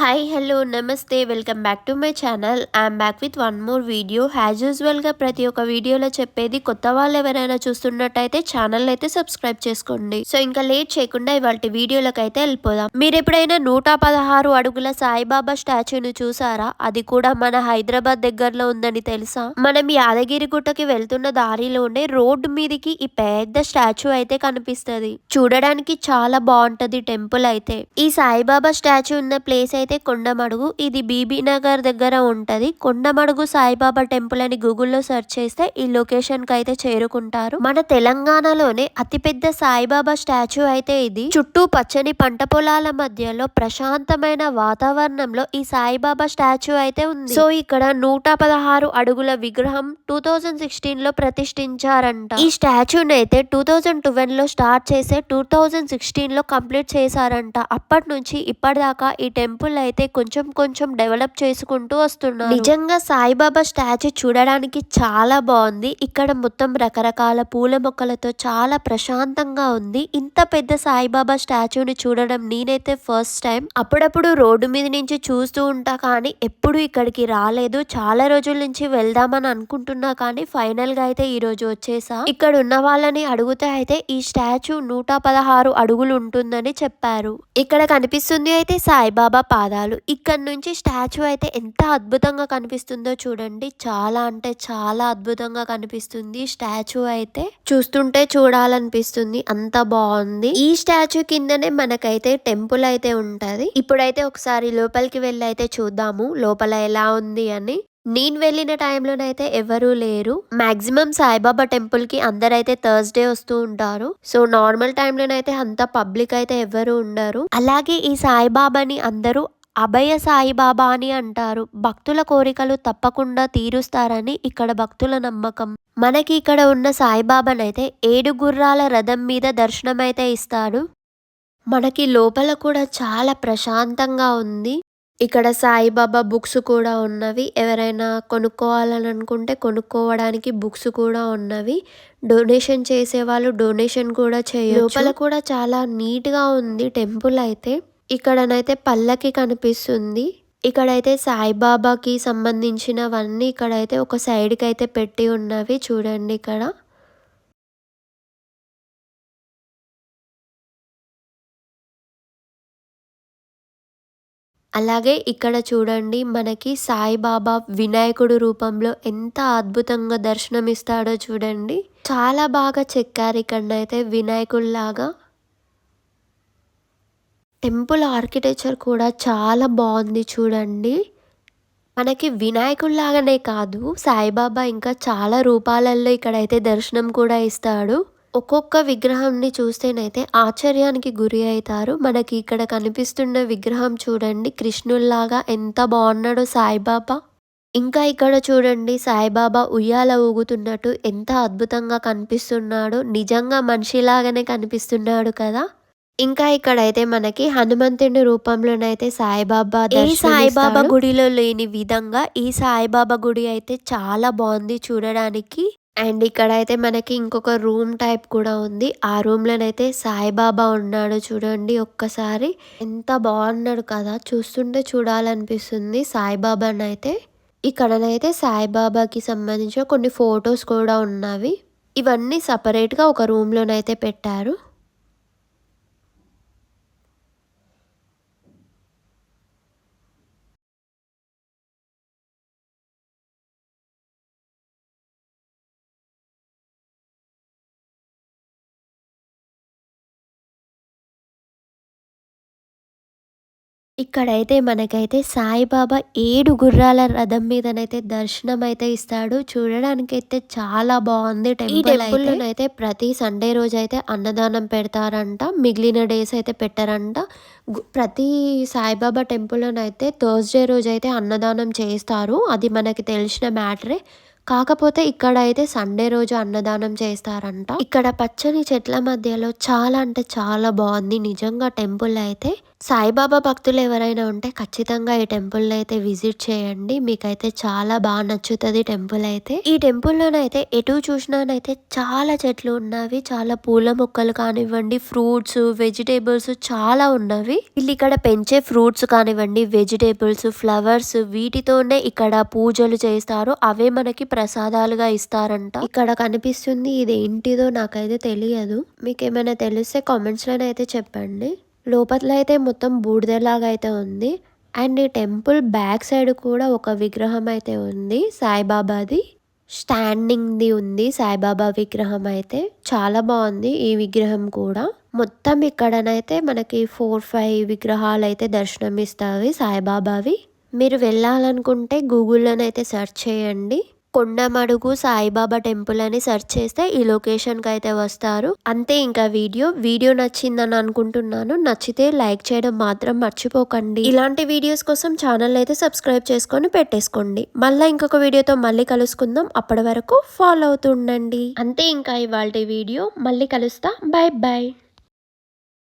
Hi hello నమస్తే welcome back to my channel I'm back with one more video as యూజువల్గా ప్రతి ఒక్క వీడియోలో చెప్పేది కొత్త వాళ్ళు ఎవరైనా చూస్తున్నట్టయితే ఛానల్ అయితే సబ్స్క్రైబ్ చేసుకోండి. సో ఇంకా లేట్ చేయకుండా ఇవాళ వీడియోలకు అయితే వెళ్ళిపోదాం. మీరు ఎప్పుడైనా నూట పదహారు అడుగుల సాయిబాబా స్టాచ్యూని చూసారా? అది కూడా మన హైదరాబాద్ దగ్గరలో ఉందని తెలుసా? మనం యాదగిరి గుట్టకి వెళ్తున్న దారిలోనే రోడ్డు మీదకి ఈ పెద్ద స్టాచ్యూ అయితే కనిపిస్తది. చూడడానికి చాలా బాగుంటది టెంపుల్ అయితే. ఈ సాయిబాబా స్టాచ్యూ ఉన్న ప్లేస్ అయితే కొండమడుగు ఇది బీబీ నగర్ దగ్గర ఉంటది. కొండమడుగు సాయిబాబా టెంపుల్ అని గూగుల్లో సెర్చ్ చేస్తే ఈ లొకేషన్కి అయితే చేరుకుంటారు. మన తెలంగాణలోనే అతిపెద్ద సాయిబాబా స్టాచ్యూ అయితే ఇది. చుట్టూ పచ్చని పంట పొలాల మధ్యలో ప్రశాంతమైన వాతావరణంలో ఈ సాయిబాబా స్టాచ్యూ అయితే ఉంది. సో ఇక్కడ నూట పదహారు అడుగుల విగ్రహం టూ థౌజండ్ సిక్స్టీన్లో ప్రతిష్ఠించారంట. ఈ స్టాచ్యూని అయితే టూ థౌజండ్ ట్వెల్వ్లో స్టార్ట్ చేసే టూ థౌజండ్ సిక్స్టీన్లో కంప్లీట్ చేశారంట. అప్పటి నుంచి ఇప్పటిదాకా ఈ టెంపుల్ అయితే కొంచెం కొంచెం డెవలప్ చేసుకుంటూ వస్తున్నారు. నిజంగా సాయిబాబా స్టాచ్యూ చూడడానికి చాలా బాగుంది. ఇక్కడ మొత్తం రకరకాల పూల మొక్కలతో చాలా ప్రశాంతంగా ఉంది. ఇంత పెద్ద సాయిబాబా స్టాచ్యూని చూడడం నేనైతే ఫస్ట్ టైం. అప్పుడప్పుడు రోడ్డు మీద నుంచి చూస్తూ ఉంటా కానీ ఎప్పుడు ఇక్కడికి రాలేదు. చాలా రోజుల నుంచి వెళ్దామని అనుకుంటున్నా కానీ ఫైనల్గా అయితే ఈ రోజు వచ్చేసా. ఇక్కడ ఉన్న వాళ్ళని అడిగితే అయితే ఈ స్టాచ్యూ నూట పదహారు అడుగులు ఉంటుందని చెప్పారు. ఇక్కడ కనిపిస్తుంది అయితే సాయిబాబా పాదాలు. ఇక్కడ నుంచి స్టాచ్యూ అయితే ఎంత అద్భుతంగా కనిపిస్తుందో చూడండి. చాలా అంటే చాలా అద్భుతంగా కనిపిస్తుంది స్టాచ్యూ అయితే. చూస్తుంటే చూడాలనిపిస్తుంది. అంత బాగుంది. ఈ స్టాచ్యూ కిందనే మనకైతే టెంపుల్ అయితే ఉంటది. ఇప్పుడైతే ఒకసారి లోపలికి వెళ్ళి అయితే చూద్దాము. లోపల ఎలా ఉంది అని. నేను వెళ్ళిన టైంలోనైతే ఎవరూ లేరు. మాక్సిమం సాయిబాబా టెంపుల్కి అందరైతే థర్స్డే వస్తూ ఉంటారు. సో నార్మల్ టైంలోనైతే అంత పబ్లిక్ అయితే ఎవరు ఉండరు. అలాగే ఈ సాయిబాబాని అందరూ అభయ సాయిబాబా అని అంటారు. భక్తుల కోరికలు తప్పకుండా తీరుస్తారని ఇక్కడ భక్తుల నమ్మకం. మనకి ఇక్కడ ఉన్న సాయిబాబానైతే ఏడు గుర్రాల రథం మీద దర్శనమైతే ఇస్తాడు. మనకి లోపల కూడా చాలా ప్రశాంతంగా ఉంది. ఇక్కడ సాయిబాబా బుక్స్ కూడా ఉన్నవి. ఎవరైనా కొనుక్కోవాలని అనుకుంటే కొనుక్కోవడానికి బుక్స్ కూడా ఉన్నవి. డొనేషన్ చేసే వాళ్ళు డొనేషన్ కూడా చేయొచ్చు. లోపల కూడా చాలా నీట్గా ఉంది టెంపుల్ అయితే. ఇక్కడనైతే పల్లకి కనిపిస్తుంది. ఇక్కడైతే సాయిబాబాకి సంబంధించినవన్నీ ఇక్కడైతే ఒక సైడ్కి అయితే పెట్టి ఉన్నవి చూడండి ఇక్కడ. అలాగే ఇక్కడ చూడండి మనకి సాయిబాబా వినాయకుడు రూపంలో ఎంత అద్భుతంగా దర్శనమిస్తాడో చూడండి. చాలా బాగా చెక్కారు ఇక్కడనైతే వినాయకుడిలాగా టెంపుల్ ఆర్కిటెక్చర్ కూడా చాలా బాగుంది చూడండి. మనకి వినాయకుడిలాగానే కాదు సాయిబాబా ఇంకా చాలా రూపాలలో ఇక్కడైతే దర్శనం కూడా ఇస్తాడు. ఒక్కొక్క విగ్రహంని చూస్తేనైతే ఆశ్చర్యానికి గురి అవుతారు. మనకి ఇక్కడ కనిపిస్తున్న విగ్రహం చూడండి కృష్ణుల్లాగా ఎంత బాగున్నాడో సాయిబాబా. ఇంకా ఇక్కడ చూడండి సాయిబాబా ఉయ్యాల ఊగుతున్నట్టు ఎంత అద్భుతంగా కనిపిస్తున్నాడు. నిజంగా మనిషిలాగానే కనిపిస్తున్నాడు కదా. ఇంకా ఇక్కడైతే మనకి హనుమంతుని రూపంలోనైతే సాయిబాబా ఈ సాయిబాబా గుడిలో లేని విధంగా ఈ సాయిబాబా గుడి అయితే చాలా బాగుంది చూడడానికి. అండ్ ఇక్కడైతే మనకి ఇంకొక రూమ్ టైప్ కూడా ఉంది. ఆ రూమ్ లోనైతే సాయిబాబా ఉన్నాడు చూడండి ఒక్కసారి. ఎంత బాగున్నాడు కదా చూస్తుంటే చూడాలనిపిస్తుంది సాయిబాబానైతే. ఇక్కడనైతే సాయిబాబాకి సంబంధించిన కొన్ని ఫొటోస్ కూడా ఉన్నవి. ఇవన్నీ సపరేట్గా ఒక రూమ్లోనైతే పెట్టారు. ఇక్కడైతే మనకైతే సాయిబాబా ఏడు గుర్రాల రథం మీదనైతే దర్శనం అయితే ఇస్తాడు. చూడడానికి అయితే చాలా బాగుంది టెంపుల్ అయితే. ప్రతి సండే రోజు అయితే అన్నదానం పెడతారంట మిగిలిన డేస్ అయితే పెట్టారంట. ప్రతి సాయిబాబా టెంపుల్లోనైతే థర్స్డే రోజు అయితే అన్నదానం చేస్తారు. అది మనకి తెలిసిన మ్యాటరే. కాకపోతే ఇక్కడ అయితే సండే రోజు అన్నదానం చేస్తారంట. ఇక్కడ పచ్చని చెట్ల మధ్యలో చాలా అంటే చాలా బాగుంది. నిజంగా టెంపుల్ అయితే సాయిబాబా భక్తులు ఎవరైనా ఉంటే ఖచ్చితంగా ఈ టెంపుల్ని అయితే విజిట్ చేయండి. మీకైతే చాలా బాగా నచ్చుతుంది టెంపుల్ అయితే. ఈ టెంపుల్లోనైతే ఎటు చూసినానైతే చాలా చెట్లు ఉన్నవి చాలా పూల మొక్కలు కానివ్వండి ఫ్రూట్స్ వెజిటేబుల్స్ చాలా ఉన్నవి. వీళ్ళు ఇక్కడ పెంచే ఫ్రూట్స్ కానివ్వండి వెజిటేబుల్స్ ఫ్లవర్స్ వీటితోనే ఇక్కడ పూజలు చేస్తారు. అవే మనకి ప్రసాదాలుగా ఇస్తారంట. ఇక్కడ కనిపిస్తుంది ఇది ఏంటిదో నాకైతే తెలియదు. మీకు ఏమైనా తెలిస్తే కామెంట్స్లోనైతే చెప్పండి. లోపల అయితే మొత్తం బూడిదలాగా అయితే ఉంది. అండ్ ఈ టెంపుల్ బ్యాక్ సైడ్ కూడా ఒక విగ్రహం అయితే ఉంది. సాయిబాబాది స్టాండింగ్ది ఉంది. సాయిబాబా విగ్రహం అయితే చాలా బాగుంది ఈ విగ్రహం కూడా. మొత్తం ఇక్కడనైతే మనకి ఫోర్ ఫైవ్ విగ్రహాలు అయితే దర్శనం ఇస్తాయి సాయిబాబావి. మీరు వెళ్ళాలనుకుంటే గూగుల్లోనైతే సెర్చ్ చేయండి. కొండమడుగు సాయిబాబా టెంపుల్ అని సెర్చ్ చేస్తే ఈ లొకేషన్కి అయితే వస్తారు. అంతే ఇంకా వీడియో. వీడియో నచ్చిందని అనుకుంటున్నాను. నచ్చితే లైక్ చేయడం మాత్రం మర్చిపోకండి. ఇలాంటి వీడియోస్ కోసం ఛానల్ అయితే సబ్స్క్రైబ్ చేసుకొని పెట్టేసుకోండి. మళ్ళీ ఇంకొక వీడియోతో మళ్ళీ కలుసుకుందాం. అప్పటి వరకు ఫాలో అవుతుండండి అంతే ఇంకా ఇవాళ వీడియో. మళ్ళీ కలుస్తా. Bye bye